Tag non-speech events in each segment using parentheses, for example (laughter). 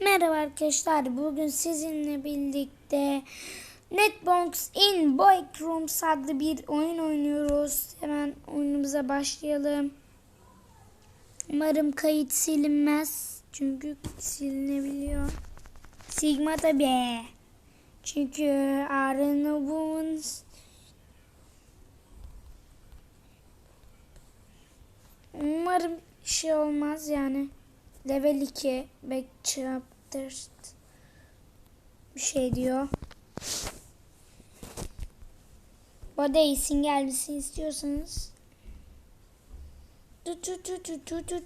Merhaba arkadaşlar. Bugün sizinle birlikte Netbox in Boykrooms adlı bir oyun oynuyoruz. Hemen oyunumuza başlayalım. Umarım kayıt silinmez. Çünkü silinebiliyor. Sigma tabi. Çünkü Arnavut'un Umarım şey olmaz yani. Level 2 back chapter bir şey diyor. Bu arada isim gelmesini istiyorsanız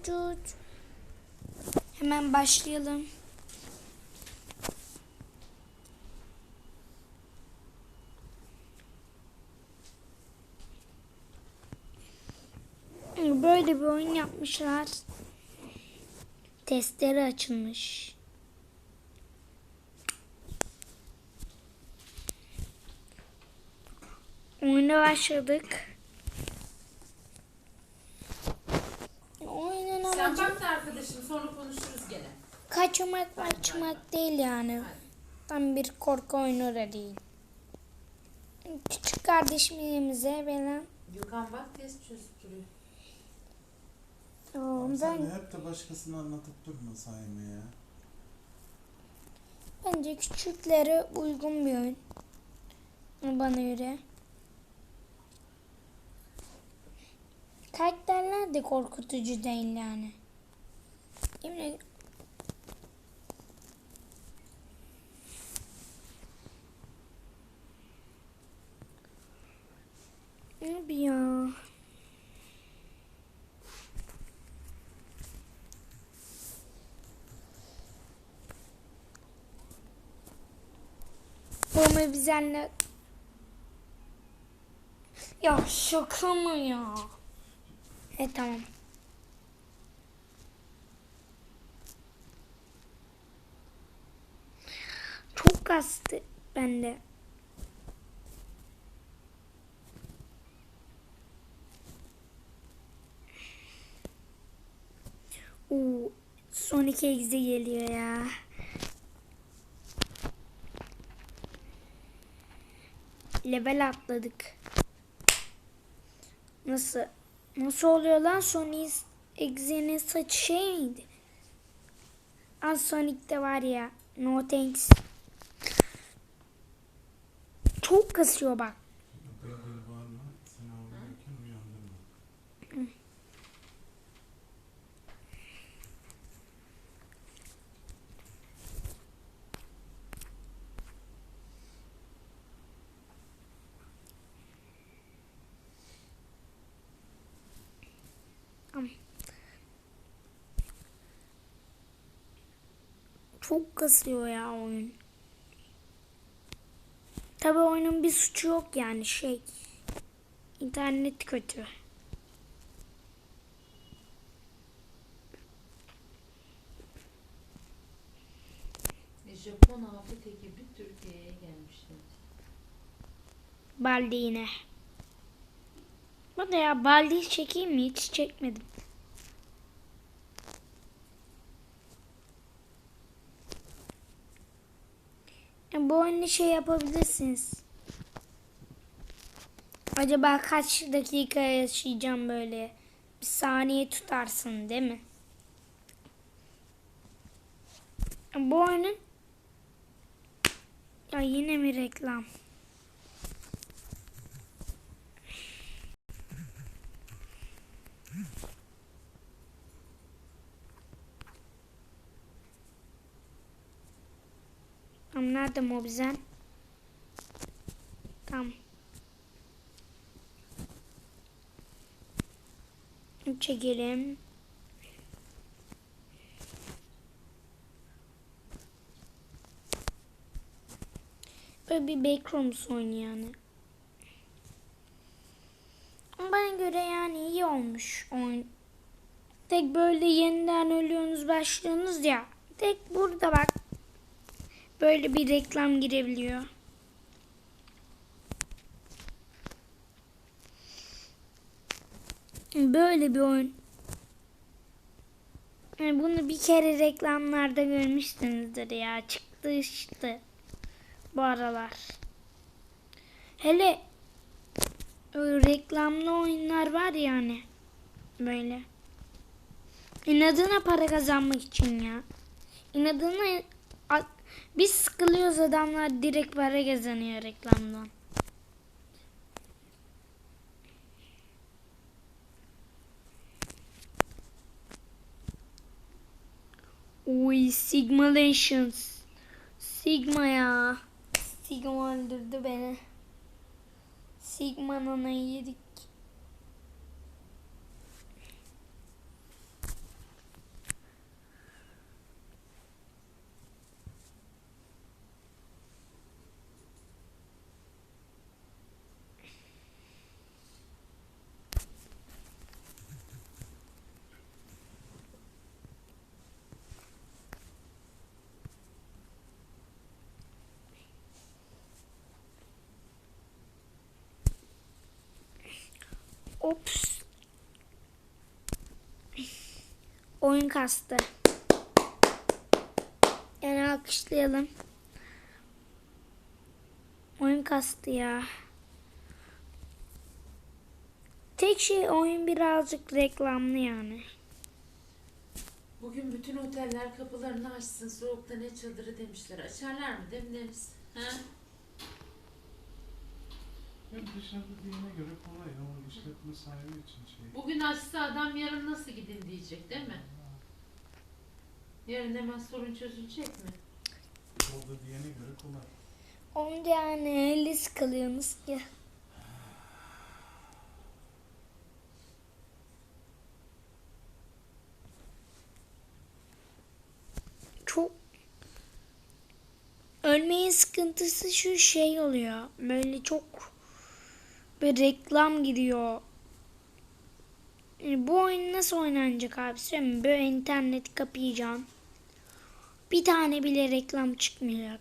tut. Hemen başlayalım. Böyle bir oyun yapmışlar. Testleri açılmış. Oyuna başladık. Oyunun Sen amacı bak da arkadaşım sonra konuşuruz gene. kaçmak kaçmak değil yani. Tam bir korku oyunu da değil. Küçük kardeşimize falan. Gökhan bak test çözüp duruyor. Tamam, Sen ben de hep de başkasını anlatıp durma Saime ya. bence küçüklere uygun bir oyun. Bana göre. Karakterler de korkutucu değil yani. Yemin Abi ya. Bunu bizimle... Ya şaka mı ya? E tamam. Çok kastı bende. Oo, Sonic Exe geliyor ya. Level atladık. Nasıl? Nasıl oluyor lan Sonic Exe'nin saçı şey miydi? Az Sonic'te var ya. No thanks. Çok kasıyor bak. Çok kasıyor ya oyun. Tabi oyunun bir suçu yok yani şey. İnternet kötü. Japon afet ekibi Türkiye'ye gelmişler. Baldi yine. Bu da ya baldi çekeyim mi? Hiç çekmedim. Bu oyunu şey yapabilirsiniz. Acaba kaç dakika yaşayacağım böyle? Bir saniye tutarsın değil mi? Bu oyunun ya yine mi reklam? Tamam nerede mobizen? Tamam. Çekelim. Böyle bir Backrooms oyunu yani. Bana göre yani iyi olmuş oyun. Tek böyle yeniden ölüyorsunuz başlıyorsunuz ya. Tek burada bak böyle bir reklam girebiliyor. Böyle bir oyun. Yani bunu bir kere reklamlarda görmüşsünüzdür ya. Çıktı işte. Bu aralar. Hele reklamlı oyunlar var ya hani. Böyle. İnadına para kazanmak için ya. İnadına biz sıkılıyoruz adamlar direkt para kazanıyor reklamdan. Uy Sigma Legends. Sigma ya. Sigma öldürdü beni. Sigma nanayı yedik. Ops. Oyun kastı. Yani alkışlayalım. Oyun kastı ya. Tek şey oyun birazcık reklamlı yani. Bugün bütün oteller kapılarını açsın. Soğukta ne çıldırı demişler. Açarlar mı Deniz? Ha? Ya dışarıda diyene göre kolay ama işletme sahibi için şey. Bugün açsa adam yarın nasıl gidin diyecek değil mi? Yarın hemen sorun çözülecek mi? Orada diyene göre kolay. Onda yani öyle sıkılıyorsunuz ki. Çok ölmeyin sıkıntısı şu şey oluyor. Böyle çok bir reklam gidiyor. Yani bu oyun nasıl oynanacak abi söyleyeyim? Böyle internet kapayacağım. Bir tane bile reklam çıkmayacak.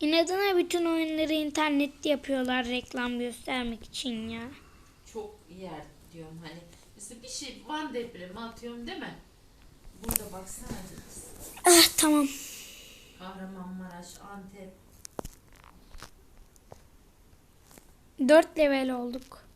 İnadına bütün oyunları internette yapıyorlar reklam göstermek için ya. Çok yer diyorum hani. Mesela bir şey Van depremi atıyorum değil mi? Burada baksana Deniz. Ah tamam. Kahramanmaraş, Antep. Dört level olduk.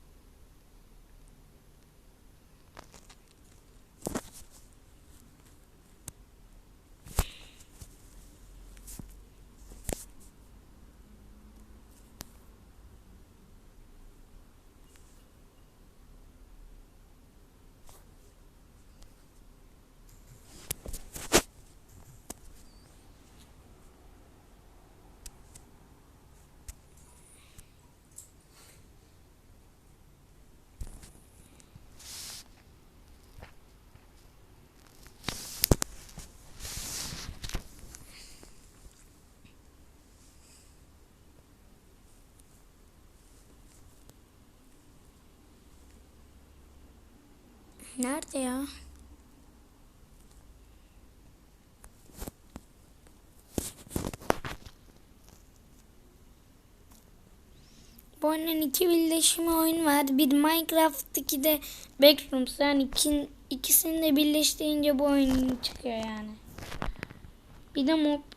Nerede ya? Bu oyunun iki birleşimi oyun var. Bir Minecraft, iki de Backrooms. Yani ikin, ikisini de birleştirince bu oyun çıkıyor yani. Bir de mob.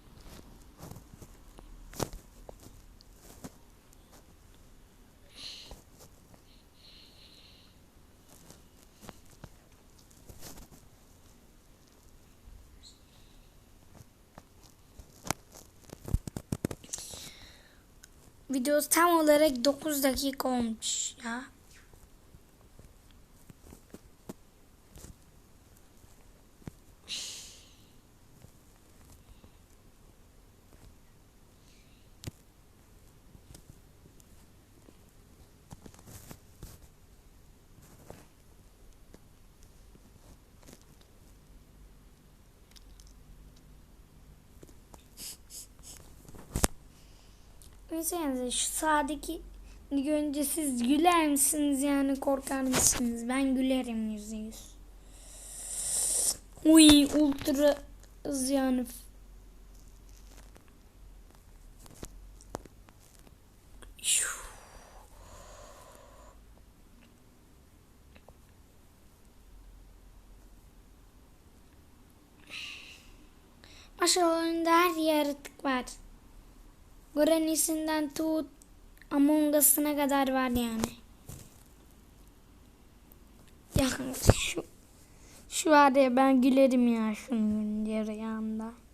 Video tam olarak 9 dakika olmuş ya. söylesenize şu sağdaki görünce siz güler misiniz yani korkar mısınız? Ben gülerim yüzde yüz. Uy ultra yani. Maşallah önünde her yaratık var. Granny'sinden tut Among Us'ına kadar var yani. Ya (laughs) şu, var ya ben gülerim ya şunun yanında.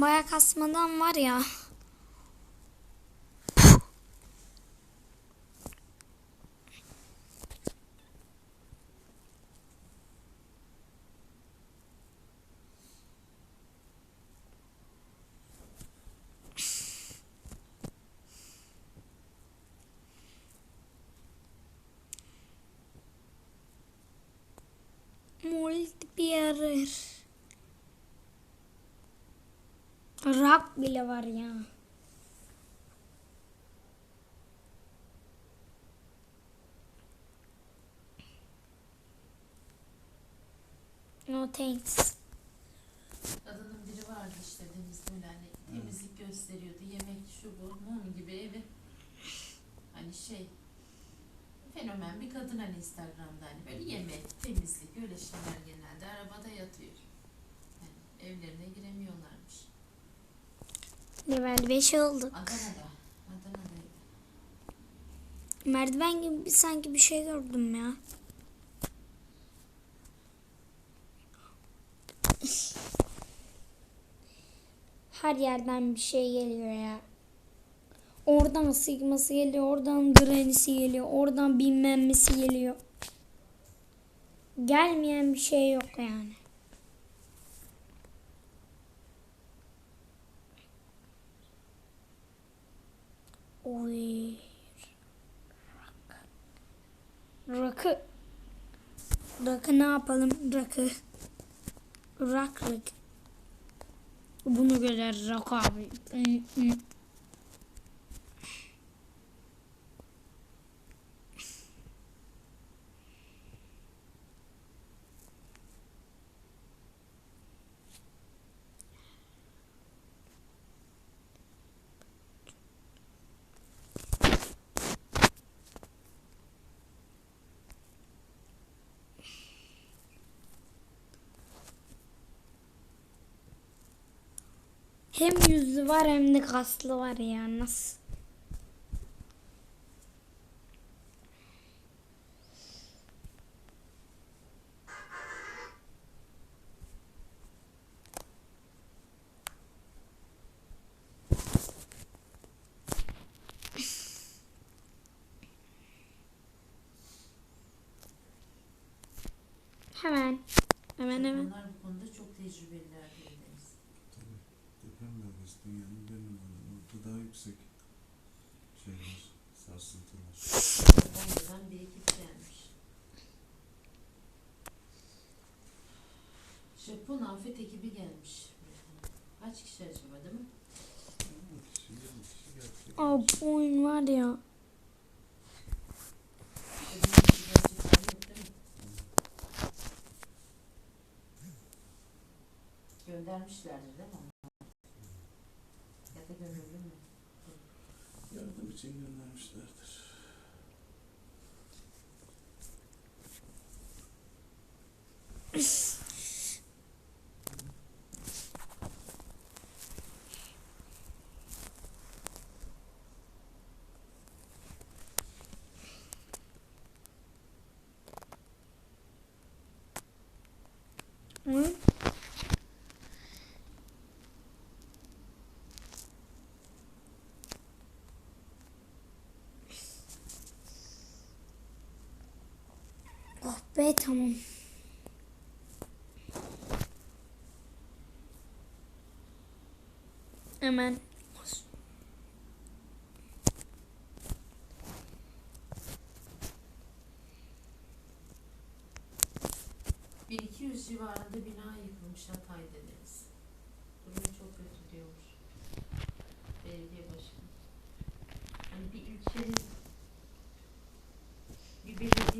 Baya kasmadan var ya. Multiplayer. Bile var ya. No thanks. Kadının biri vardı işte Deniz böyle hani temizlik gösteriyordu. Yemek şu bu mum gibi evi. Hani şey fenomen bir kadın hani Instagram'da hani böyle yemek, temizlik öyle şeyler genelde arabada yatıyor. Yani evlerine giremiyorlarmış. Level 5 olduk. Adana'da. Adana'daydı. Merdiven gibi sanki bir şey gördüm ya. Her yerden bir şey geliyor ya. Oradan sigması geliyor, oradan granisi geliyor, oradan bilmem nesi geliyor. Gelmeyen bir şey yok yani. Oy. Rakı. Rakı ne yapalım? Rakı. Rak rak. Bunu görer rak abi. Hem yüzü var hem de kaslı var ya nasıl? Hemen. Hemen hemen. Onlar bu konuda çok tecrübeliler Deniz. Tabii. Bölgesi dünyanın en numaralı. Orada daha yüksek şey var. Sarsıntı var. Almanya'dan bir ekip gelmiş. Japon afet ekibi gelmiş. Kaç kişi acaba değil mi? Aa, bu oyun var ya. Yok değil mi? Göndermişlerdir değil mi? Yardım için göndermişlerdir. Hı? (laughs) Oh be tamam. Hemen.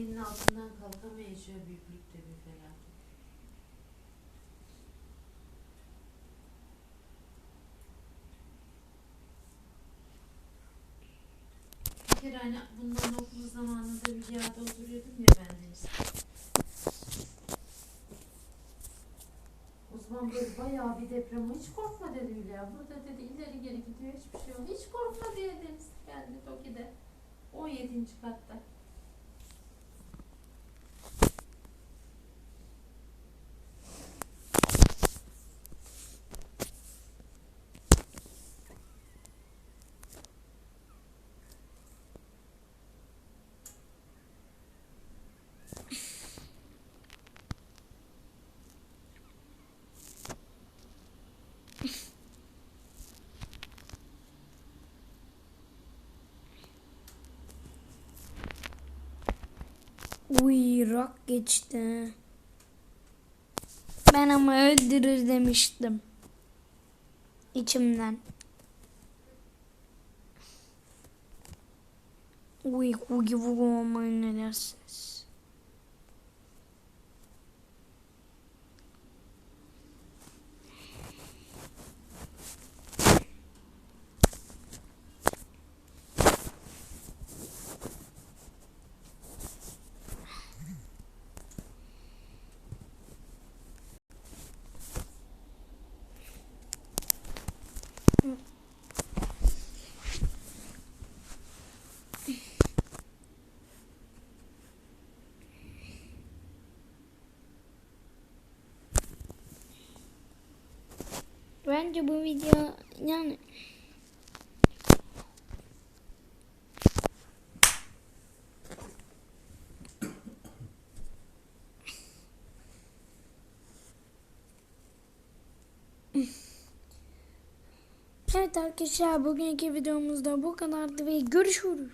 Belediyenin altından kalkamayacağı büyüklükte bir felaket. Bir kere hani bundan okul zamanında bir yerde oturuyordum ya ben Deniz. O zaman böyle bayağı bir deprem hiç korkma dedi Hülya. Burada dedi ileri geri gidiyor hiçbir şey yok. Hiç korkma diye Deniz geldi Toki'de. 17. katta. Uy rock geçti. Ben ama öldürür demiştim. İçimden. Uy hugi vugu olmayı ne dersiniz? Bence bu video yani Evet arkadaşlar bugünkü videomuzda bu kadardı ve görüşürüz.